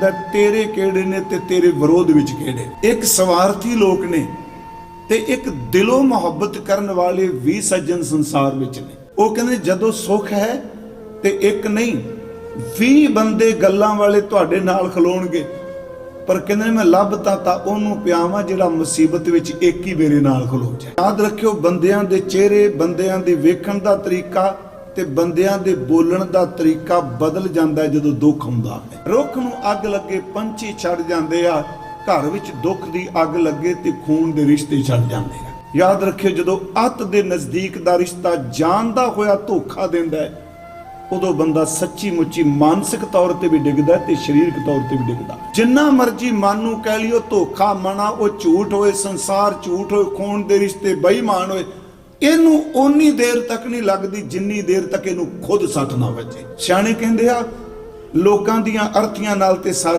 ਦਾ ਤੇਰੇ ਕਿਹੜੇ ਨੇ ਤੇ ਤੇਰੇ ਵਿਰੋਧ ਵਿੱਚ ਕਿਹੜੇ? ਇੱਕ ਸਵਾਰਥੀ ਲੋਕ ਨੇ ਤੇ ਇੱਕ ਦਿਲੋਂ ਮੁਹੱਬਤ ਕਰਨ ਵਾਲੇ ਵੀ ਸੱਜਣ ਸੰਸਾਰ ਵਿੱਚ ਨੇ। ਉਹ ਕਹਿੰਦੇ, ਜਦੋਂ ਸੁੱਖ ਹੈ ਤੇ ਇੱਕ ਨਹੀਂ 20 ਬੰਦੇ ਗੱਲਾਂ ਵਾਲੇ ਤੁਹਾਡੇ ਨਾਲ ਖਲੋਣਗੇ। ਪਰ ਕਹਿੰਦੇ ਮੈਂ ਲੱਭਤਾ ਤਾਂ ਉਹਨੂੰ ਪਿਆਵਾਂ ਜਿਹੜਾ ਮੁਸੀਬਤ ਵਿੱਚ ਇੱਕ ਹੀ ਮੇਰੇ ਨਾਲ ਖਲੋ ਜਾਏ। ਯਾਦ ਰੱਖਿਓ, ਬੰਦਿਆਂ ਦੇ ਚਿਹਰੇ, ਬੰਦਿਆਂ ਦੇ ਵੇਖਣ ਦਾ ਤਰੀਕਾ ਤੇ ਬੰਦਿਆਂ ਦੇ ਬੋਲਣ ਦਾ ਤਰੀਕਾ ਬਦਲ ਜਾਂਦਾ ਹੈ ਜਦੋਂ ਦੁੱਖ ਹੁੰਦਾ ਹੈ। ਰੁੱਖ ਨੂੰ ਅੱਗ ਲੱਗੇ ਪੰਛੀ ਛੱਡ ਜਾਂਦੇ ਆ, ਘਰ ਵਿੱਚ ਦੁੱਖ ਦੀ ਅੱਗ ਲੱਗੇ ਤੇ ਖੂਨ ਦੇ ਰਿਸ਼ਤੇ ਛੱਡ ਜਾਂਦੇ ਆ। ਯਾਦ ਰੱਖਿਓ, ਜਦੋਂ ਅੱਤ ਦੇ ਨਜ਼ਦੀਕ ਦਾ ਰਿਸ਼ਤਾ ਜਾਣਦਾ ਹੋਇਆ ਧੋਖਾ ਦਿੰਦਾ ਹੈ, ਉਦੋਂ ਬੰਦਾ ਸੱਚੀ ਮੁੱਚੀ ਮਾਨਸਿਕ ਤੌਰ ਤੇ ਵੀ ਡਿੱਗਦਾ ਤੇ ਸਰੀਰਕ ਤੌਰ ਤੇ ਵੀ ਡਿੱਗਦਾ ਜਿੰਨਾ ਮਰਜ਼ੀ ਮਨ ਨੂੰ ਕਹਿ ਲਿਓ, ਧੋਖਾ ਮਨਾ, ਉਹ ਝੂਠ ਹੋਏ, ਸੰਸਾਰ ਝੂਠ ਹੋਏ, ਖੂਨ ਦੇ ਰਿਸ਼ਤੇ ਬੇਈਮਾਨ ਹੋਏ ਇਹਨੂੰ ਓਨੀ ਦੇਰ ਤੱਕ ਨਹੀਂ ਲੱਗਦੀ ਜਿੰਨੀ ਦੇਰ ਤੱਕ ਇਹਨੂੰ ਖੁਦ ਸੱਟ ਨਾ ਵੱਜੇ। ਸਿਆਣੇ ਕਹਿੰਦੇ ਆ, ਲੋਕਾਂ ਦੀਆਂ ਅਰਥੀਆਂ ਨਾਲ ਤੇ ਸਾਰੇ